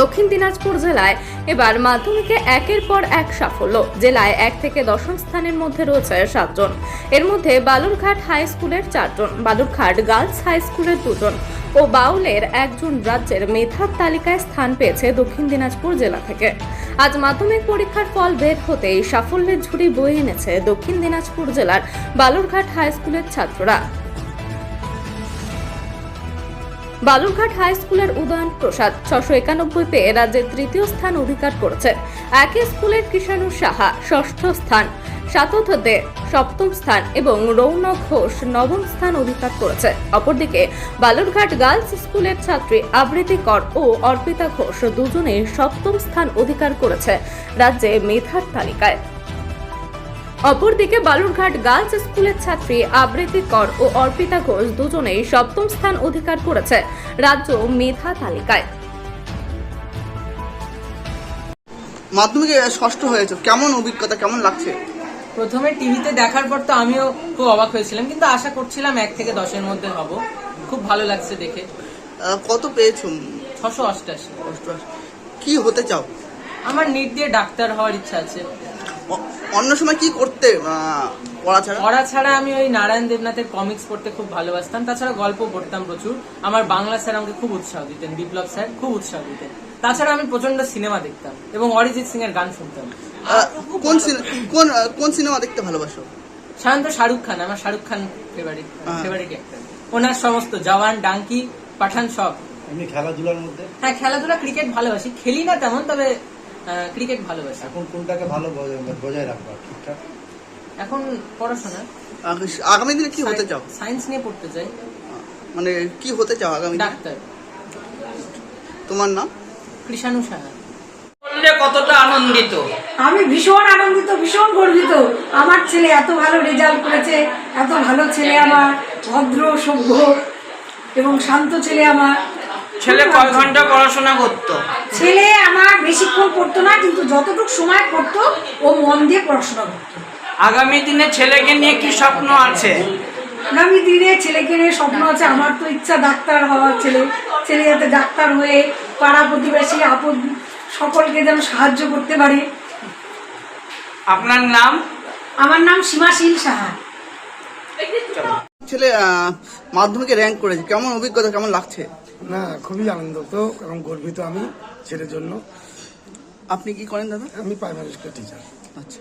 দক্ষিণ দিনাজপুর জেলায়। এবার মাধ্যমিকে একের পর এক সাফল্য। জেলায় এক থেকে দশম স্থানের মধ্যে রয়েছে সাতজন। এর মধ্যে বালুরঘাট হাই স্কুলের চারজন, বালুরঘাট গার্লস হাই স্কুলের দুজন ও বাউলের একজন রাজ্যের মেধার তালিকায় স্থান পেয়েছে দক্ষিণ দিনাজপুর জেলা থেকে। আজ মাধ্যমিক পরীক্ষার ফল বের হতেই সাফল্যের ঝুড়ি বয়ে এনেছে দক্ষিণ দিনাজপুর জেলার বালুরঘাট হাই স্কুলের ছাত্ররা। বালুরঘাট হাই স্কুলের উদয়ন প্রসাদ ছশো একানব্বই পেয়ে রাজ্যের তৃতীয় স্থান অধিকার করেছে। একই স্কুলের কিষাণু সাহা ষষ্ঠ স্থান, সাতথ দে সপ্তম স্থান এবং রৌনক ঘোষ নবম স্থান অধিকার করেছে। অপরদিকে বালুরঘাট গার্লস স্কুলের ছাত্রী আবৃতি কর ও অর্পিতা ঘোষ দুজনেই সপ্তম স্থান অধিকার করেছে রাজ্যে মেধার তালিকায়। অপরদিকে বালুরঘাট গার্লস স্কুলের ছাত্রী আবৃতি কর ও অর্পিতা ঘোষ দুজনেই সপ্তম স্থান অধিকার করেছে রাজ্য মেধা তালিকায়। মাধ্যমিকে ষষ্ঠ হয়েছে। কেমন অভিজ্ঞতা কেমন লাগছে? প্রথমে টিভিতে দেখার পর তো আমিও খুব অবাক হয়েছিলাম কিন্তু আশা করছিলাম এক থেকে দশের মধ্যে হব। খুব ভালো লাগছে দেখে। কত পেয়েছ? ছশো অষ্টাশি। কি হতে চাও? আমার নিট দিয়ে ডাক্তার হওয়ার ইচ্ছা আছে। অন্য সময় কি করতে পড়া ছাড়া? পড়া ছাড়া আমি ওই নারায়ণ দেবনাথের কমিক্স পড়তে খুব ভালোবাসতাম। তাছাড়া গল্প পড়তাম প্রচুর। আমার বাংলা স্যার আমাকে খুব উৎসাহ দিতেন বিপ্লব স্যার খুব উৎসাহ দিতেন। তাছাড়া আমি প্রচণ্ড সিনেমা দেখতাম এবং অরিজিৎ সিং এর গান শুনতাম। কোন কোন কোন সিনেমা দেখতে ভালোবাসো? সাধারণত শাহরুখ খান আমার Shahrukh Khan favourite. Favourite actor ওনার সমস্ত জওয়ান ডাঙ্কি পাঠান সব। এমনি খেলাধুলার মধ্যে? হ্যাঁ খেলাধুলা ক্রিকেট ভালোবাসি। খেলি না তেমন তবে ক্রিকেট ভালোবাসি। এখন কোনটাকে ভালো বজায় বজায় রাখবা ঠিকঠাক? এখন পড়াশোনা। আগামী দিনে কি হতে চাও? সায়েন্স নিয়ে পড়তে চাই। মানে কি হতে চাও আগামী ডাক্তার। তোমার নাম? কৃষাণু সাহা। কতটা আনন্দিত। আমি ভীষণ আনন্দিত ভীষণ গর্বিত। আমার ছেলে এত ভালো রেজাল্ট করেছে এত ভালো ছেলে আমার ভদ্র সভ্য এবং শান্ত ছেলে আমার। ছেলে কয় ঘণ্টা পড়াশোনা করতো? ছেলে আমার বেশিক্ষণ পড়তো না কিন্তু যতটুকু সময় পড়তো ও মন দিয়ে পড়াশোনা করতো। আগামী দিনে ছেলেকে নিয়ে কি স্বপ্ন আছে? আগামী দিনে ছেলেকে নিয়ে স্বপ্ন আছে আমার তো ইচ্ছা ডাক্তার হওয়ার ছেলে ছেলে যাতে ডাক্তার হয়ে পাড়া প্রতিবেশী আপদ সকলকে যেন সাহায্য করতে পারে। আপনার নাম? আমার নাম সীমাশীল সাহা। ছেলে মাধ্যমিকে র্যাঙ্ক করেছে। কেমন অভিজ্ঞতা কেমন লাগছে? না খুবই আনন্দিত এবং গর্বিত আমি ছেলের জন্য। আপনি কি করেন দাদা? আমি প্রাইমারি স্কুল টিচার আচ্ছা।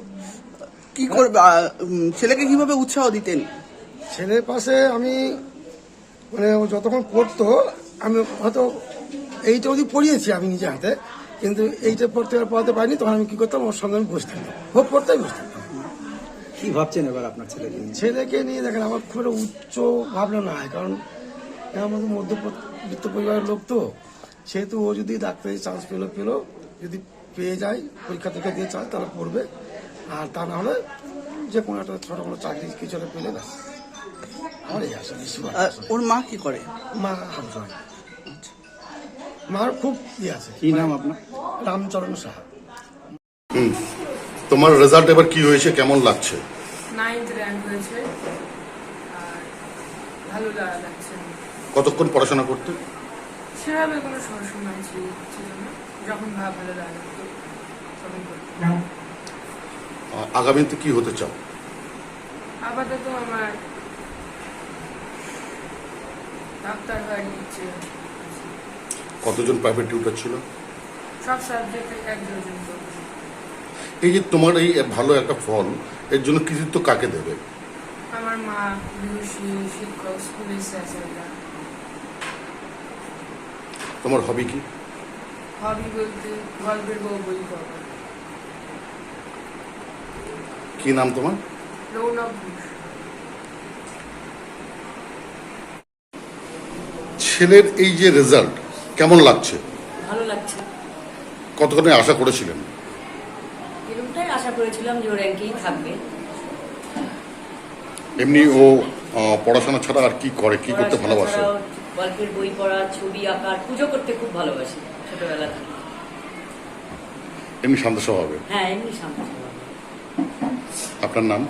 কি করবে ছেলেকে কীভাবে উৎসাহ দিতেন? ছেলের পাশে আমি মানে ও যতক্ষণ পড়তো আমি হয়তো এইটা অবধি পড়িয়েছি আমি নিজে হাতে কিন্তু এইটা পড়তে আর পড়াতে পারিনি তখন আমি কি করতাম ওর সঙ্গে আমি বসতাম হোক পড়তেই বসে থাকতাম। কি ভাবছেন এবার আপনার ছেলেকে নিয়ে? ছেলেকে নিয়ে দেখেন আমার খুব একটা উচ্চ ভাবনা না হয় কারণ আমাদের মধ্যবিত্ত পরিবারের লোক তো সেহেতু ও যদি ডাক্তারি চান্স পেল পেল যদি পেয়ে যায় পরীক্ষা থেকে দিয়ে চায় তাহলে পড়বে। আর তা না হলে যে কোনো একটা ছোটো কোনো চাকরি কিছু একটা পেলে না আমার এই আসলে ওর মা কি করে? মা হাউস মার খুব ইয়ে আছে। কি নাম আপনার? রামচরণ সাহা। তোমার রেজাল্ট এবার কি হয়েছে কেমন লাগছে? নাইন্থ র্যাঙ্ক হয়েছে। ভালো লাগা লাগছে কতক্ষণ পড়াশোনা করতে? সেভাবে কোনো ছিল যখন ভালো লাগা লাগতো তখন করতাম। আগামীতে কি হতে চাও? আপাতত আমার ডাক্তার হওয়ার ইচ্ছে কতজন প্রাইভেট টিউটার ছিল? সব সাবজেক্টে এক এই যে তোমার এই ভালো একটা ফল এর জন্য কৃতিত্ব কাকে দেবে? আমার মা শিক্ষক স্কুলের স্যাররা তোমার হবি কি? হবি বলতে গল্পের বউ বই পড়া কি নাম তোমার? রৌনক ঘোষ। ছেলের এই যে রেজাল্ট কেমন লাগছে? ভালো লাগছে। কতক্ষণে আশা করেছিলেন? এরকমটাই আশা করেছিলাম যে ও র্যাঙ্কেই থাকবে এমনি ও পড়াশোনা ছাড়া আর কি করে কি করতে ভালোবাসে? গল্পের বই পড়া ছবি আঁকা পুজো করতে খুব ভালোবাসি ছোটবেলা থেকে। এমনি শান্ত স্বভাবে? হ্যাঁ এমনি সামনে আপনার নাম?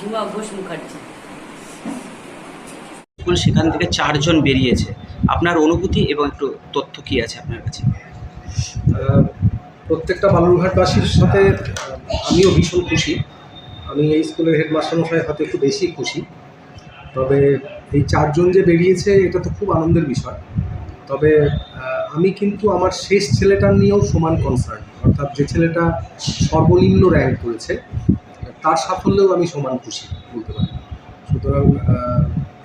ঝুমা ঘোষ মুখার্জি। স্কুল সেখান থেকে চারজন বেরিয়েছে। আপনার অনুভূতি এবং একটু তথ্য কি আছে আপনার কাছে? আহ, প্রত্যেকটা বালুরঘাটবাসীর সাথে আমিও ভীষণ খুশি। আমি এই স্কুলের হেডমাস্টার মশাই হয়তো একটু বেশি খুশি। তবে এই চারজন যে বেরিয়েছে, এটা তো খুব আনন্দের বিষয়। তবে আমি কিন্তু আমার শেষ ছেলেটার নিয়েও সমান কনসার্ন অর্থাৎ যে ছেলেটা সর্বনিম্ন র্যাঙ্ক করেছে, তার সাফল্যেও আমি সমান খুশি বলতে পারি। সুতরাং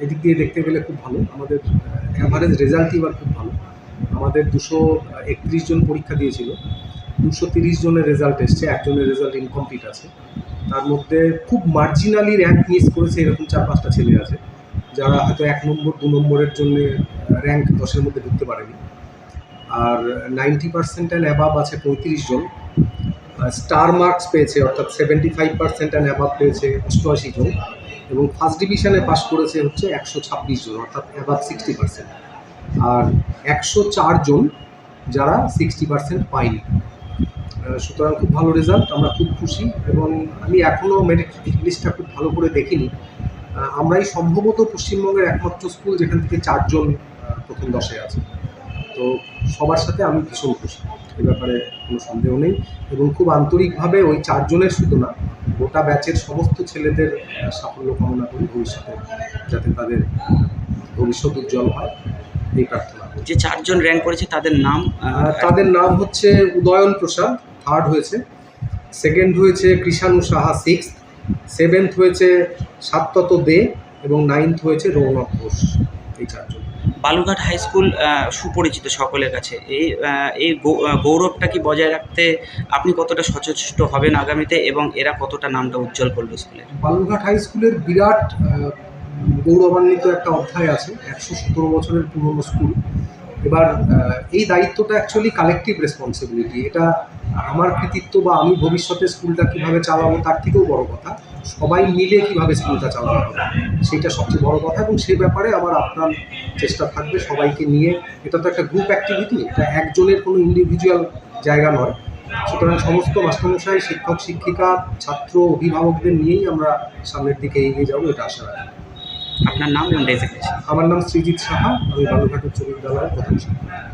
এদিক দিয়ে দেখতে গেলে খুব ভালো। আমাদের অ্যাভারেজ রেজাল্টই এবার খুব ভালো। আমাদের দুশো একত্রিশ জন পরীক্ষা দিয়েছিল। দুশো তিরিশ জনের রেজাল্ট এসছে। একজনের রেজাল্ট ইনকমপ্লিট আছে। তার মধ্যে খুব মার্জিনালি র্যাঙ্ক মিস করেছে এরকম চার পাঁচটা ছেলে আছে, যারা হয়তো এক নম্বর, দু নম্বরের জন্য র্যাঙ্ক দশের মধ্যে ঢুকতে পারেনি। আর নাইনটি পার্সেন্ট অ্যান্ড অ্যাবাব আছে পঁয়ত্রিশ জন। স্টার মার্কস পেয়েছে, অর্থাৎ seventy five percent and above পেয়েছে অষ্টআশি জন। এবং ফার্স্ট ডিভিশনে পাশ করেছে হচ্ছে একশো ছাব্বিশ জন, অর্থাৎ অ্যাবাব সিক্সটি পার্সেন্ট আর একশো চার জন, যারা সিক্সটি পার্সেন্ট পায়নি। সুতরাং খুব ভালো রেজাল্ট আমরা খুব খুশি এবং আমি এখনও মেরিট লিস্টটা খুব ভালো করে দেখিনি। আমরাই সম্ভবত পশ্চিমবঙ্গের একমাত্র স্কুল যেখান থেকে চারজন প্রথম দশে আছে। তো সবার সাথে আমি ভীষণ খুশি। এ ব্যাপারে কোনো সন্দেহ নেই এবং খুব আন্তরিকভাবে ওই চারজনের শুধু না, গোটা ব্যাচের সমস্ত ছেলেদের সাফল্য কামনা করি ভবিষ্যতে যাতে তাদের ভবিষ্যৎ উজ্জ্বল হয়। এই প্রার্থনা। যে চারজন র্যাঙ্ক করেছে তাদের নাম তাদের নাম হচ্ছে উদয়ন প্রসাদ থার্ড হয়েছে। সেকেন্ড হয়েছে কৃষাণু সাহা সিক্স সেভেন্থ হয়েছে সাতত দে এবং নাইন্থ হয়েছে রৌনক ঘোষ এই চারজন। বালুঘাট হাই স্কুল সুপরিচিত সকলের কাছে। এই এই গৌরবটা কি বজায় রাখতে আপনি কতটা সচেষ্ট হবেন আগামীতে এবং এরা কতটা নামটা উজ্জ্বল করবে স্কুলের বালুরঘাট হাই স্কুলের বিরাট গৌরবান্বিত একটা অধ্যায় আছে, একশো সতেরো বছরের পুরনো স্কুল। এবার এই দায়িত্বটা অ্যাকচুয়ালি কালেকটিভ রেসপন্সিবিলিটি এটা আমার কৃতিত্ব বা আমি ভবিষ্যতে স্কুলটা কীভাবে চালাবো তার থেকেও বড় কথা। সবাই মিলে কীভাবে স্কুলটা চালানো হবে সেইটা সবচেয়ে বড় কথা এবং সে ব্যাপারে আবার আপনার চেষ্টা থাকবে সবাইকে নিয়ে। এটা তো একটা গ্রুপ অ্যাক্টিভিটি এটা একজনের কোনো ইন্ডিভিজুয়াল জায়গা নয়। সুতরাং সমস্ত মাস্টারমশাই, শিক্ষক, শিক্ষিকা, ছাত্র, অভিভাবকদের নিয়েই আমরা সামনের দিকে এগিয়ে যাব, এটা আশা রাখি। আপনার নাম আমার নাম শ্রীজিৎ সাহা আমি বালুঘাটের বিদ্যালয়ের প্রধান শিক্ষক।